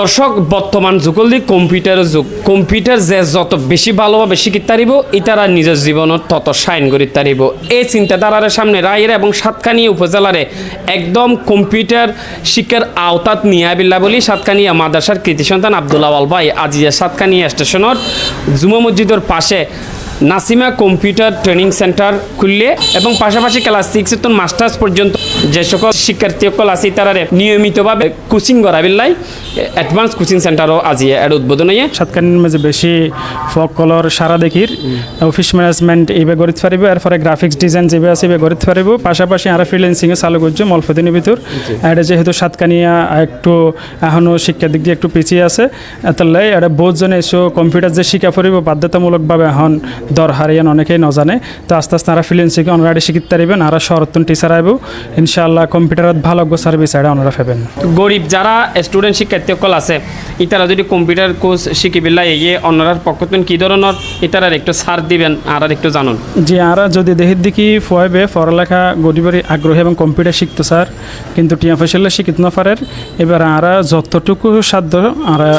দর্শক, বর্তমান যুগল কম্পিউটারের যুগ। কম্পিউটার যে যত বেশি ভালোভাবে শিখিত তারিব ইতারা নিজের জীবনত তত সাইন করি তারিব এই চিন্তাধারার সামনে রায়ের এবং সাতকানিয়া উপজেলারে একদম কম্পিউটার শিক্ষার আওতাত নিয়ে আবিল্লা বলি সাতকানিয়া মাদ্রাসার কৃতি সন্তান আবদুল্লাহ আল ভাই। আজিয়া সাতকানিয়া স্টেশনের জুমা মসজিদের পাশে নাসিমা কম্পিউটার ট্রেনিং সেন্টার খুললে এবং পাশাপাশি ক্লাস সিক্স তো মাস্টার্স পর্যন্ত যে সকল শিক্ষার্থী সকল আছে তারা নিয়মিতভাবে কোচিং করাবিল্লাই অ্যাডভান্স কোচিং সেন্টারও আজি এর উদ্বোধন হয়ে সাতকানির মাঝে বেশি ফকলর সারা দেখির অফিস ম্যানেজমেন্ট এইভাবে গড়িতে পারিব এরপরে গ্রাফিক্স ডিজাইন যেভাবে আছে এইভাবে গড়িতে পারিব। পাশাপাশি আর ফ্রিল্যান্সিংয়ে চালু করছে মলফদিনের ভিতর এটা যেহেতু সাতকানিয়া একটু এখনও শিক্ষার দিক দিয়ে একটু পিছিয়ে আছে এতলাই এটা বহুতজনে এসো কম্পিউটার যে শিক্ষা পড়িব বাধ্যতামূলকভাবে এখন দর হারিয়ান অনেকেই নজানে তো আস্তে আস্তে আর ফ্রিল্যান্সিং অনারা শিখিতে পারিবেন আর শরতুন টিচার আইব। ইনশাআল্লাহ কম্পিউটারত ভালো সার্ভিস এটা ওনারা পাবেন। গরিব যারা স্টুডেন্ট শিক্ষার্থী সকল আছে ইতারা যদি কম্পিউটার কোর্স শিখিবিল্লাই ইয়ে অন্যরার পক্ষতুন কী ধরনের ইতারার একটু ছাড় দিবেন আর একটু জানুন। জি আরা যদি দেহের দিকে ফুয়াইবে পড়ালেখা গরিবের আগ্রহী এবং কম্পিউটার শিখতে স্যার কিন্তু টিয়া ফসলে শিখিত না পারের এবার আরা যতটুকু সাধ্য আরা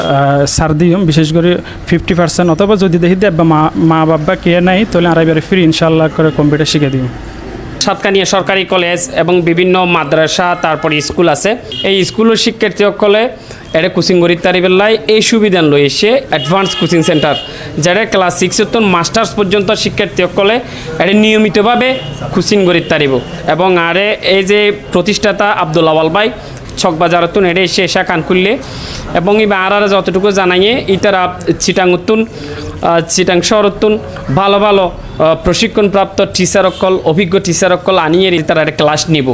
সার দিম বিশেষ করে ফিফটি পার্সেন্ট অথবা যদি দেখি দেব মা মা বাবা কে নাই, তাহলে আরা এবারে ফ্রি ইনশাল্লাহ করে কম্পিউটার শিখে দিই সাতকানিয়া সরকারি কলেজ এবং বিভিন্ন মাদ্রাসা, তারপরে স্কুল আছে। এই স্কুলের শিক্ষার্থী সকলে এটা কোচিং করি তারিবেল্লাই এই সুবিধা লই এসে অ্যাডভান্স কোচিং সেন্টার যারা ক্লাস সিক্স তো মাস্টার্স পর্যন্ত শিক্ষার্থী সকলে এটা নিয়মিতভাবে কোচিং করি তারিব এবং আরে এই যে প্রতিষ্ঠাতা আব্দুল আওয়াল ভাই ছকবাজারতুন এটা এসে এসা কান খুললে এবং এই আর যতটুকু জানাইয়ে ইতারা চিটাং উত্তুন চিটাং শহরতুন ভালো ভালো প্রশিক্ষণপ্রাপ্ত টিচার অকল, অভিজ্ঞ টিচার অকল, আনিয়ে তারা একটা ক্লাস নিব।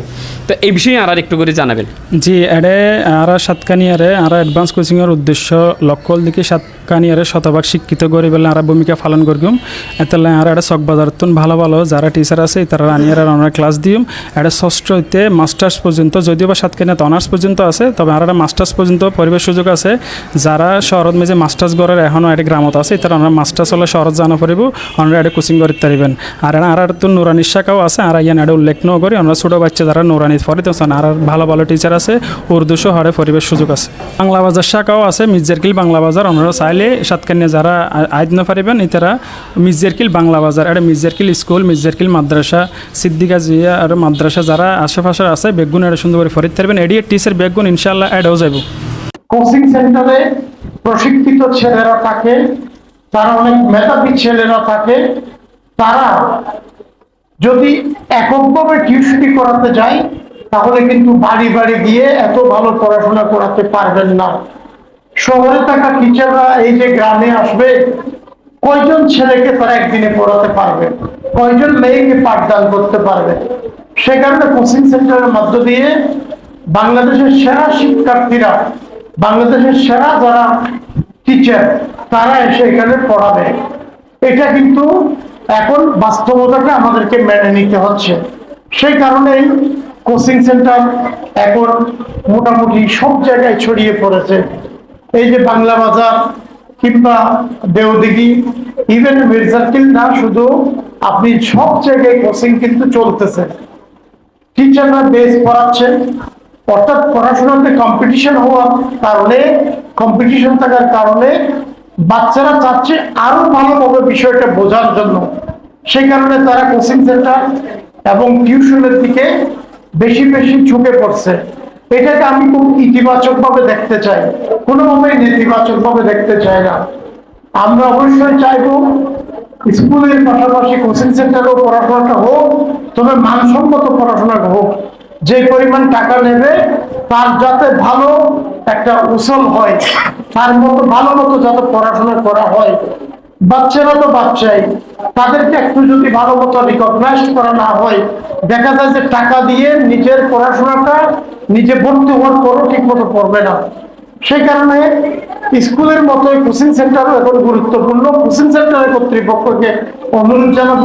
তো এই বিষয়ে আর আর একটু করে জানাবেন। জি, এডে, আর সাতকানি সাতকানিয়ারে আর অ্যাডভান্স কোচিংয়ের উদ্দেশ্য লক্ষ্য দিকে সাতকানিয়ারে শতভাগ শিক্ষিত করি বলে আরা ভূমিকা পালন করিম এতলে আর এটা চক বাজার তুন ভালো ভালো, যারা টিচার আছে, তারা আনিয়ার আমরা ক্লাস দিম এটা ষষ্ঠ হইতে মাস্টার্স পর্যন্ত, যদিও বা সাতকানিয়াতে অনার্স পর্যন্ত আছে, তবে আর একটা মাস্টার্স পর্যন্ত পরিবেশ সুযোগ আছে। যারা শহরত মেজে মাস্টার্স গড়ের এখনও এটা গ্রামত আছে, তারা আমরা মাস্টার্স হলে শহরত জানা পারিব আমরা এটা কোচিং করিতে পারিবেন। আর আর তো নুরানি শাখাও আছে, আর ইয়ান এটা উল্লেখ ন করি, আমরা ছোটো বাচ্চা যারা নুরানি পড়ে, তো আর ভালো ভালো টিচার আছে, উর্দু শহরে পরিবেশ সুযোগ আছে। বাংলা বাজার শাখাও আছে, মির্জারকিল বাংলা বাজার, আমরা চাইলে সাতকানিয়া যারা আইদ না পারিবেন ইতারা মির্জারকিল বাংলা বাজার এটা মির্জারকিল স্কুল মির্জারকিল মাদ্রাসা, সিদ্দিকা জিয়া আর মাদ্রাসা যারা আশেপাশে আছে, বেগুন এটা সুন্দর করে ফরিদ পারবেন এডিএ টিচার বেগুন ইনশাল্লাহ অ্যাড হয়ে যাব কোচিং সেন্টারে প্রশিক্ষিত ছেলেরা থাকে, তারা অনেক মেধাবী ছেলেরা থাকে, তারা যদি এককভাবে টিউশনি করাতে যায়, তাহলে কিন্তু বাড়ি বাড়ি গিয়ে এত ভালো পড়াশোনা করাতে পারবেন না। শহরে থাকা টিচাররা এই যে গ্রামে আসবে, কয়জন ছেলেকে তারা একদিনে পড়াতে পারবে? কয়জন মেয়েকে পাঠদান করতে পারবে? সে কারণে কোচিং সেন্টারের মধ্য দিয়ে বাংলাদেশের সেরা শিক্ষার্থীরা, বাংলাদেশের সেরা যারা টিচার তারা এসে এখানে পড়াবে। এটা কিন্তু এখন বাস্তবতাকে আমাদেরকে মেনে নিতে হচ্ছে। সেই কারণেই কোচিং সেন্টার এখন মোটামুটি সব জায়গায় ছড়িয়ে পড়েছে। এই যে বাংলা বাজার কিংবা দেওদিঘি ইভেন মির্জাকিল না, শুধু আপনি সব জায়গায় কোচিং কিন্তু চলতেছে। টিচাররা বেস পড়াচ্ছেন অর্থাৎ পড়াশোনাতে কম্পিটিশন হওয়ার কারণে কম্পিটিশন থাকার কারণে বাচ্চারা চাচ্ছে আরও ভালোভাবে বিষয়টা বোঝার জন্য। সেই কারণে তারা কোচিং সেন্টার এবং টিউশনের দিকে বেশি বেশি ঝুঁকে পড়ছে। এটাকে আমি খুব ইতিবাচক ভাবে দেখতে চাই। কোনোভাবেই নেতিবাচক ভাবে দেখতে চাই না। আমরা অবশ্যই চাইব স্কুলের পাশাপাশি কোচিং সেন্টারেও পড়াশোনাটা হোক, তবে মানসম্মত পড়াশোনাটা হোক। যে পরিমাণ টাকা নেবে, তার যাতে ভালো একটা উসল হয়, তার মতো ভালো মতো যাতে পড়াশোনা করা হয়। বাচ্চারা তো বাচ্চাই, তাদেরকে একটু যদি ভালো মতো রিকগনাইজ করা না হয়, দেখা যায় যে টাকা দিয়ে নিজের পড়াশোনাটা নিজে ভর্তি হওয়ার পরও ঠিক মতো পড়বে না। সেই কারণে স্কুলের মতো কোচিং সেন্টারও এখন গুরুত্বপূর্ণ। কোচিং সেন্টারের কর্তৃপক্ষকে অনুরোধ জানাব,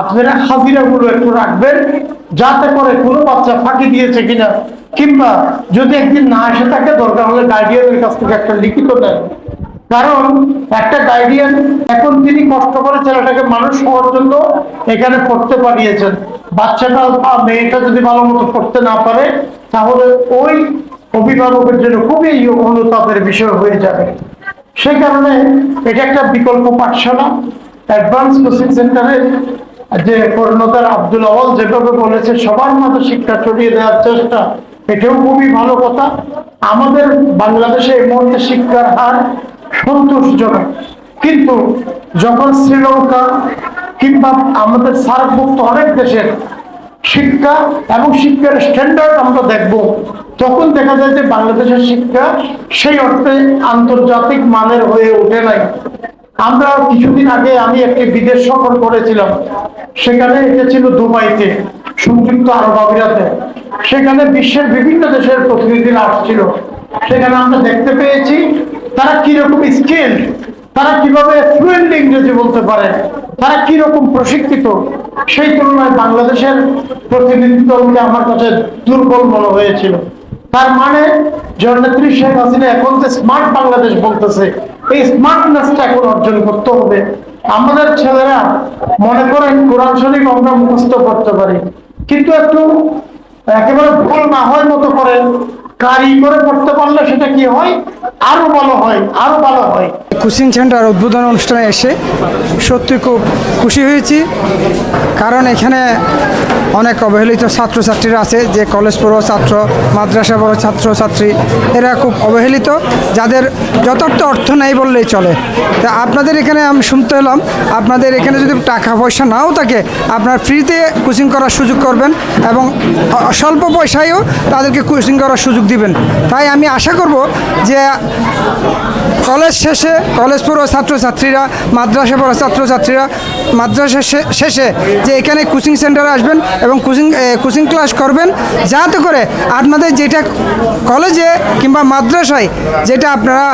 আপনারা হাজিরাগুলো একটু রাখবেন, যাতে করে কোনো বাচ্চা ফাঁকি দিয়েছে কিনা, কিংবা যদি একদিন না এসে থাকে, দরকার হলে গার্ডিয়ানের কাছ থেকে একটা লিখিত দেন কারণ একটা গার্ডিয়ান এখন তিনি কষ্ট করে ছেলেটাকে মানুষ হওয়ার জন্য এখানে পড়তে পারিয়েছেন বাচ্চাটা বা মেয়েটা যদি ভালো মতো পড়তে না পারে, তাহলে ওই অভিভাবকের জন্য খুবই অনুতাপের বিষয় হয়ে যাবে। সেই কারণে এটা একটা বিকল্প পাঠশালা। অ্যাডভান্স কোচিং সেন্টারে যে করোনাদার আব্দুল আওয়াল যেভাবে বলেছে, সবার মতো শিক্ষা ছড়িয়ে দেওয়ার চেষ্টা, এটাও খুবই ভালো কথা। আমাদের বাংলাদেশে এই মুহূর্তে শিক্ষার হার সন্তোষজনক কিন্তু যখন শ্রীলঙ্কা কিংবা আমাদের সার্কভুক্ত অনেক দেশের শিক্ষা এবং শিক্ষার স্ট্যান্ডার্ড আমরা দেখব, তখন দেখা যায় যে বাংলাদেশের শিক্ষা সেই অর্থে আন্তর্জাতিক মানের হয়ে ওঠে নাই। আমরা কিছুদিন আগে আমি একটি বিদেশ সফর করেছিলাম। সেখানে এটা ছিল দুবাইতে, সংযুক্ত আরব আমিরাতে। সেখানে বিশ্বের বিভিন্ন দেশের প্রতিনিধিরা আসছিল। সেখানে আমরা দেখতে পেয়েছি তারা কীরকম স্কিল তারা কীভাবে ফ্লুয়েন্ট ইংরেজি বলতে পারে, তারা কীরকম প্রশিক্ষিত, সেই তুলনায় বাংলাদেশের প্রতিনিধি আমার কাছে দুর্বল মনে হয়েছিল। তার মানে জননেত্রী শেখ হাসিনা এখন যে স্মার্ট বাংলাদেশ বলতেছে, এই স্মার্টনেসটা এখন অর্জন করতে হবে। আমাদের ছেলেরা মনে করেন কোরআন শরীফ আমরা মুখস্থ করতে পারি, কিন্তু একটু একেবারে ভুল না হয় মতো করে কারি করে পড়তে পারলে সেটা কি হয়? আরও ভালো হয়, আরও ভালো হয়। কোচিং সেন্টার উদ্বোধন অনুষ্ঠানে এসে সত্যি খুব খুশি হয়েছি। কারণ এখানে অনেক অবহেলিত ছাত্রছাত্রীরা আছে, যে কলেজ পড়ুয়া ছাত্র, মাদ্রাসা পড়ো ছাত্রছাত্রী, এরা খুব অবহেলিত, যাদের যথার্থ অর্থ নেই বললেই চলে। তা আপনাদের এখানে আমি শুনতে এলাম, আপনাদের এখানে যদি টাকা পয়সা নাও থাকে, আপনার ফ্রিতে কোচিং করার সুযোগ করবেন এবং স্বল্প পয়সায়ও তাদেরকে কোচিং করার সুযোগ দিবেন। তাই আমি আশা করব যে কলেজ শেষে কলেজ পড়ুয়া ছাত্রছাত্রীরা, মাদ্রাসা পড়া ছাত্রছাত্রীরা, মাদ্রাসা শেষে যে এখানে কোচিং সেন্টারে আসবেন এবং কোচিং কোচিং ক্লাস করবেন। যাতে করে আপনাদের যেটা কলেজে কিংবা মাদ্রাসায় যেটা আপনারা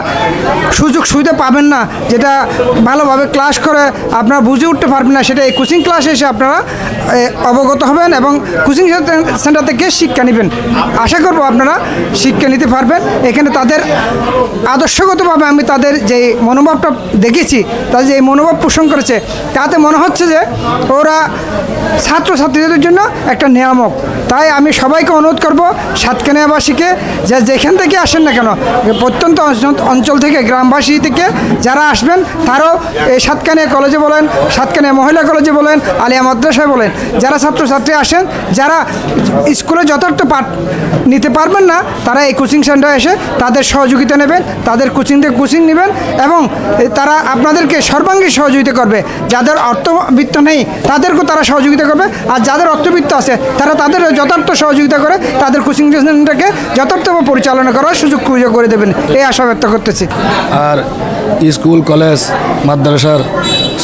সুযোগ সুবিধা পাবেন না, যেটা ভালোভাবে ক্লাস করে আপনারা বুঝে উঠতে পারবেন না, সেটা এই কোচিং ক্লাসে এসে আপনারা অবগত হবেন এবং কোচিং সেন্টার থেকে শিক্ষা নেবেন। আশা করব আপনারা শিক্ষা নিতে পারবেন। এখানে তাদের আদর্শগতভাবে আমি তাদের যে মনোভাবটা দেখেছি, তাদের যে মনোভাব পোষণ করেছে, তাতে মনে হচ্ছে যে ওরা ছাত্রছাত্রীদের জন্য একটা নিয়ামক। তাই আমি সবাইকে অনুরোধ করব সাতকানিয়াবাসীকে যে যেখান থেকে আসেন না কেন, প্রত্যন্ত অঞ্চল- অঞ্চল থেকে, গ্রামবাসী থেকে যারা আসবেন, তারাও এই সাতকানিয়া কলেজে বলেন, সাতকানিয়া মহিলা কলেজে বলেন, আলিয়া মাদ্রাসায় বলেন, যারা ছাত্রছাত্রী আসেন, যারা স্কুলে যথার্থ পাঠ নিতে পারবেন না, তারা এই কোচিং সেন্টারে এসে তাদের সহযোগিতা নেবেন, তাদের কোচিং থেকে কোচিং নেবেন এবং তারা আপনাদেরকে সর্বাঙ্গীন সহযোগিতা করবে। যাদের অর্থবিত্ত নেই, তাদেরকেও তারা সহযোগিতা করবে। আর যাদের অর্থবিত্ত আছে। তারা তাদের যথার্থ সহযোগিতা করে তাদের কোচিং সেন্টারকে যথার্থভাবে পরিচালনা করার সুযোগ সুযোগ করে দেবেন। এই আশা ব্যক্ত করতেছি। আর স্কুল কলেজ মাদ্রাসার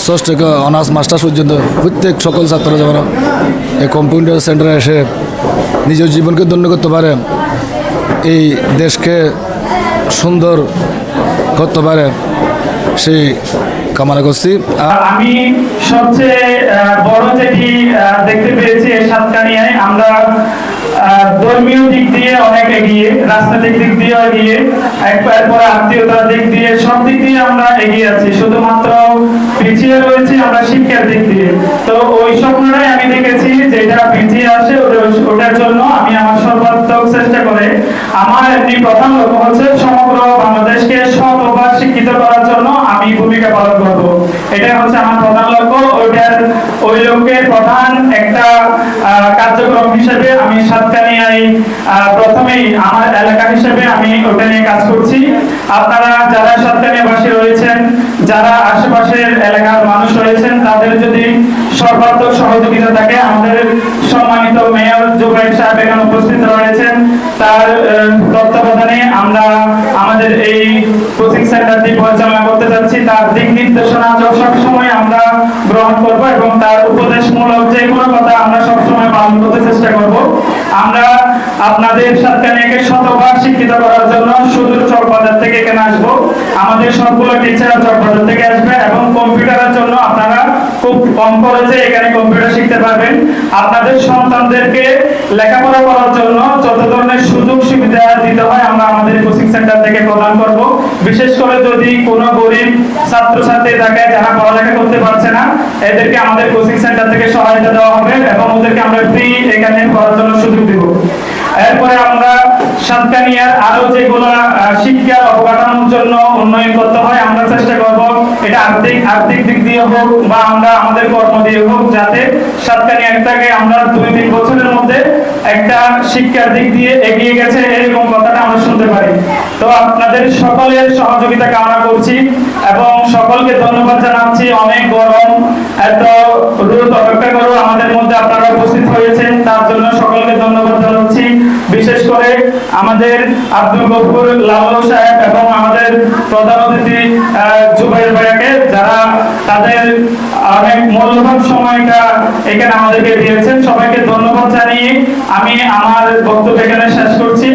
ষষ্ঠ থেকে অনার্স মাস্টার্স পর্যন্ত প্রত্যেক সকল ছাত্র যেমন এই কম্পিউটার সেন্টারে এসে নিজের জীবনকে ধন্য করতে পারে এই দেশকে সুন্দর করতে পারে সেই কামনা করছি। আমি সবচেয়ে বড় যেটি দেখতে পেয়েছি সাতকানিয়ায় আমরা আহ, ধর্মীয় দিক দিয়ে অনেক এগিয়ে, রাজনৈতিক দিক দিয়ে এগিয়ে, একবার পরে আত্মীয়তার দিক দিয়ে, সব দিক দিয়ে আমরা এগিয়ে আছি। শুধুমাত্র পিছিয়ে রয়েছি আমরা শিক্ষার দিক দিয়ে। তো ওই স্বপ্নটাই আমি দেখেছি যেটা পিছিয়ে আসে ওটার জন্য আমি আমার সর্বাত্মক চেষ্টা করে। আমার এমনি প্রধান লক্ষ্য হচ্ছে সমগ্র বাংলাদেশকে শতভাগ শিক্ষিত করার জন্য আমি ভূমিকা পালন করব। এটাই হচ্ছে আমার প্রধান লক্ষ্য। ওইটার ওই লক্ষ্যের প্রধান একটা কার্যক্রম হিসেবে আমি সাতকানিয়ায় প্রথমেই আমার এলাকা হিসেবে আমি ওটা নিয়ে কাজ করছি। আপনারা যারা সাতকানিয়াবাসী রয়েছেন, যারা আশেপাশের এলাকার মানুষ রয়েছেন, তাদের যদি সর্বাত্মক সহযোগিতা থাকে, আমাদের সম্মানিত মেয়র জুবাইর সাহেব এখানে উপস্থিত রয়েছেন। তার তত্ত্বাবধানে আমরা আমাদের এই কোচিং সেন্টারটি পরিচালনা করতে যাচ্ছি। তার দিক নির্দেশনা সবসময় আমরা গ্রহণ করব এবং তার উপদেশমূলক যে কোনো কথা আমরা সবসময় পালন করতে চেষ্টা করব। আমরা আপনাদের সাতকানিয়াকে শতভাগ শিক্ষিত করার জন্য সুদূর চকবাজার থেকে এখানে আসব। আমাদের সবগুলো টিচার চকবাজার থেকে আসবে এবং কম্পিউটারের জন্য আপনারা খুব কম খরচে এখানে কম্পিউটার শিখতে পারবেন। আপনাদের সন্তানদেরকে লেখাপড়া করার জন্য যত ধরনের সুযোগ সুবিধা দিতে হয় আমরা আমাদের কোচিং সেন্টার থেকে প্রদান করব। বিশেষ করে যদি কোনো গরিব ছাত্রছাত্রী থাকে যারা পড়ালেখা করতে পারছে না, এদেরকে আমাদের কোচিং সেন্টার থেকে সহায়তা দেওয়া হবে এবং ওদেরকে আমরা ফ্রি এখানে পড়ার জন্য সুযোগ দিব। এরপরে আমরা সাতকানিয়ার আরও যেগুলো শিক্ষার অবকাঠামোর জন্য উন্নয়ন করতে হয়, আমরা চেষ্টা করব এটা আর্থিক আর্থিক দিক দিয়ে হোক বা আমরা আমাদের কর্ম দিয়ে হোক, যাতে সাতকানিয়াটাকে আমরা দুই তিন বছরের মধ্যে একটা শিক্ষার দিক দিয়ে এগিয়ে গেছে, এরকম কথাটা আমরা শুনতে পারি। তো আপনাদের সকলের সহযোগিতা কামনা করছি এবং সকলকে ধন্যবাদ জানাচ্ছি। অনেক গরম। এত রোদ অপেক্ষা করো আমাদের মধ্যে তার জন্য সকলকে ধন্যবাদ জানাচ্ছি। বিশেষ করে আমাদের আব্দুল গফুর লাল সাহেব এবং আমাদের প্রধান অতিথি জুবাইর ভাইয়াকে, যারা তাদের অনেক মূল্যবান সময়টা এখানে আমাদেরকে দিয়েছেন। সবাইকে ধন্যবাদ জানিয়ে আমি আমার বক্তব্য এখানে শেষ করছি।